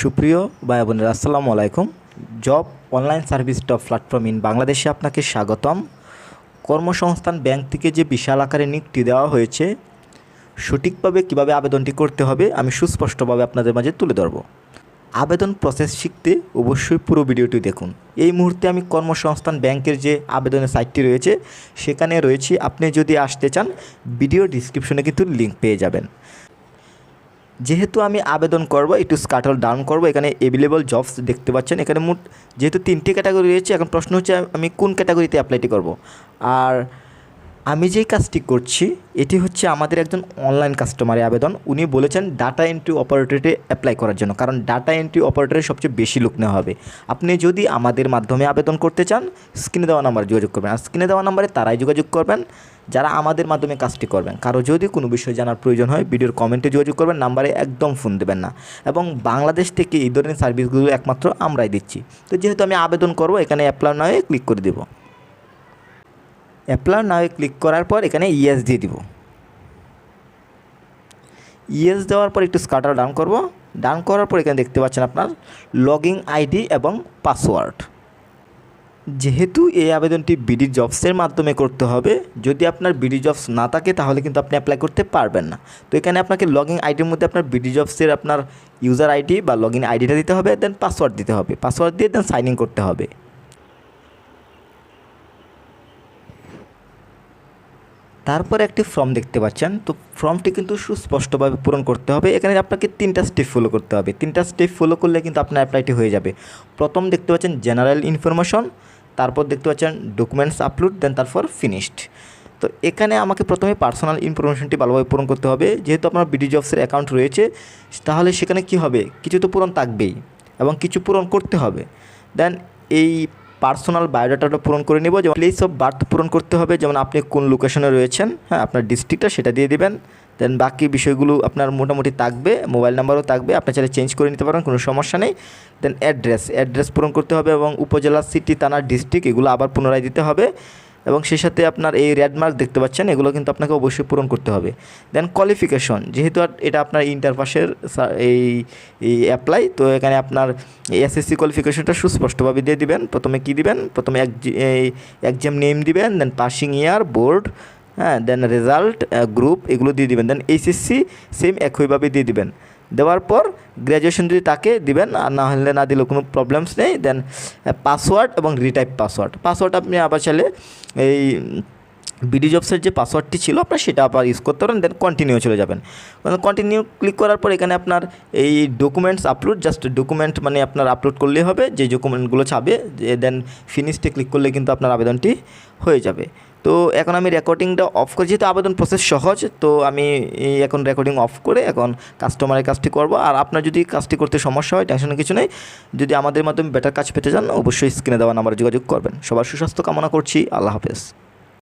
সুপ্রিয় ভাই বোনেরা, আসসালামু আলাইকুম। Job online service top platform in বাংলাদেশে আপনাকে স্বাগতম। কর্মসংস্থান ব্যাংক থেকে যে বিশাল আকারে নিয়োগটি দেওয়া হয়েছে, সঠিকভাবে কীভাবে আবেদনটি করতে হবে, আমি সুস্পষ্টভাবে আপনাদের মাঝে তুলে ধরব। আবেদন প্রসেস শিখতে অবশ্যই পুরো ভিডিওটি দেখুন। এই মুহূর্তে আমি কর্মসংস্থান ব্যাংকের যে আবেদনের সাইটটি রয়েছে, সেখানে রয়েছে। আপনি যদি আসতে চান, ভিডিও ডিসক্রিপশনে কিন্তু লিঙ্ক পেয়ে যাবেন। যেহেতু আমি আবেদন করব, একটু স্কাটল ডাউন করব, এখানে অ্যাভেলেবল জবস দেখতে পাচ্ছেন। এখানে মোট যেহেতু তিনটি ক্যাটাগরি রয়েছে, এখন প্রশ্ন হচ্ছে আমি কোন ক্যাটাগরিতে অ্যাপ্লাইটি করব? আর আমি যেই কাজটি করছি, এটি হচ্ছে আমাদের একজন অনলাইন কাস্টমারের আবেদন। উনি বলেছেন ডাটা এন্ট্রি অপারেটরে অ্যাপ্লাই করার জন্য, কারণ ডাটা এন্ট্রি অপারেটরে সবচেয়ে বেশি লোক নেওয়া হবে। আপনি যদি আমাদের মাধ্যমে আবেদন করতে চান স্ক্রিনে দেওয়া নাম্বারে যোগাযোগ করবেন। আর স্ক্রিনে দেওয়া নাম্বারে তারাই যোগাযোগ করবেন, যারা আমাদের মাধ্যমে কাজটি করবেন। কারও যদি কোনো বিষয় জানার প্রয়োজন হয়, ভিডিওর কমেন্টে যোগাযোগ করবেন নাম্বারে একদম ফোন দেবেন না। এবং বাংলাদেশ থেকে এই ধরনের সার্ভিসগুলো একমাত্র আমরাই দিচ্ছি। তো যেহেতু আমি আবেদন করব, এখানে অ্যাপ্লাই নয় ক্লিক করে দেবো। অ্যাপ্লাই নাও ক্লিক করার পর এখানে ইএস দিয়ে দিব। ইএস দেওয়ার পর একটু স্কাটার ডাউন করব। ডাউন করার পর এখানে দেখতে পাচ্ছেন আপনার লগিং আইডি এবং পাসওয়ার্ড যেহেতু এই আবেদনটি বিডি জবসের মাধ্যমে করতে হবে, যদি আপনার বিডি জবস না থাকে তাহলে কিন্তু আপনি অ্যাপ্লাই করতে পারবেন না। তো এখানে আপনাকে লগিং আইডির মধ্যে আপনার বিডি জবসের আপনার ইউজার আইডি বা লগইন আইডিটা দিতে হবে দেন পাসওয়ার্ড দিতে হবে। পাসওয়ার্ড দিয়ে দেন সাইন ইন করতে হবে। তারপর একটি ফর্ম দেখতে পাচ্ছেন। তো ফর্মটি কিন্তু সুস্পষ্টভাবে পূরণ করতে হবে। এখানে আপনাকে তিনটা স্টেপ ফলো করতে হবে। তিনটা স্টেপ ফলো করলে কিন্তু আপনার অ্যাপ্লাইটি হয়ে যাবে। প্রথম দেখতে পাচ্ছেন জেনারেল ইনফরমেশন তারপর দেখতে পাচ্ছেন ডকুমেন্টস আপলোড দেন তারপর ফিনিশড তো এখানে আমাকে প্রথমে পার্সোনাল ইনফরমেশনটি ভালোভাবে পূরণ করতে হবে। যেহেতু আপনার বিডি জবসের অ্যাকাউন্ট রয়েছে, তাহলে সেখানে কি হবে? কিছু তো পূরণ থাকবেই এবং কিছু পূরণ করতে হবে। দেন এই পার্সোনাল বায়োডাটাটা পূরণ করে নেব। যেমন প্লেস অফ বার্থ পূরণ করতে হবে, যেমন আপনি কোন লোকেশনে রয়েছেন হ্যাঁ আপনার ডিস্ট্রিক্টটা সেটা দিয়ে দিবেন। দেন বাকি বিষয়গুলো আপনার মোটামুটি থাকবে মোবাইল নাম্বারও থাকবে, আপনি চাইলে চেঞ্জ করে নিতে পারেন, কোনো সমস্যা নেই। দেন অ্যাড্রেস অ্যাড্রেস পূরণ করতে হবে এবং উপজেলা সিটি থানা ডিস্ট্রিক্ট এগুলো আবার পুনরায় দিতে হবে। এবং সেই সাথে আপনার এই রেড মার্ক দেখতে পাচ্ছেন, এগুলো কিন্তু আপনাকে অবশ্যই পূরণ করতে হবে। দেন কোয়ালিফিকেশন যেহেতু এটা আপনার ইন্টার পাসের এই এই অ্যাপ্লাই তো এখানে আপনার এসএসসি কোয়ালিফিকেশনটা সুস্পষ্টভাবে দিয়ে দিবেন। প্রথমে কী দিবেন? প্রথমে এক এক্সাম নেম দিবেন দেন পাসিং ইয়ার বোর্ড হ্যাঁ দেন রেজাল্ট গ্রুপ এগুলো দিয়ে দিবেন। দেন এইচএসসি সেম একইভাবে দিয়ে দিবেন। দেওয়ার পর গ্র্যাজুয়েশন যদি তাকে দিবেন, আর না হলে না দিলেও কোনো প্রবলেমস নেই দেন পাসওয়ার্ড এবং রিটাইপ পাসওয়ার্ড পাসওয়ার্ড আপনি আবার চাইলে এই বিডি জবসের যে পাসওয়ার্ডটি ছিল, আপনার সেটা আবার ইউজ করতে পারেন দেন কন্টিনিউ চলে যাবেন। কন্টিনিউ ক্লিক করার পর এখানে আপনার এই ডকুমেন্টস আপলোড জাস্ট ডকুমেন্ট মানে আপনার আপলোড করলেই হবে, যে ডকুমেন্টগুলো চাবে দেন ফিনিশটে ক্লিক করলে কিন্তু আপনার আবেদনটি হয়ে যাবে। তো এখন আমি রেকর্ডিংটা অফ করে যেহেতু আবেদন প্রসেস সহজ, তো আমি এখন রেকর্ডিং অফ করে এখন কাস্টমারের কাজটি করব। আর আপনার যদি কাজটি করতে সমস্যা হয় টেনশনের কিছু নেই, যদি আমাদের মাধ্যমে বেটার কাজ পেতে চান, অবশ্যই স্ক্রিনে দেওয়া নাম্বারে যোগাযোগ করবেন। সবার সুস্বাস্থ্য কামনা করছি, আল্লাহ হাফেজ।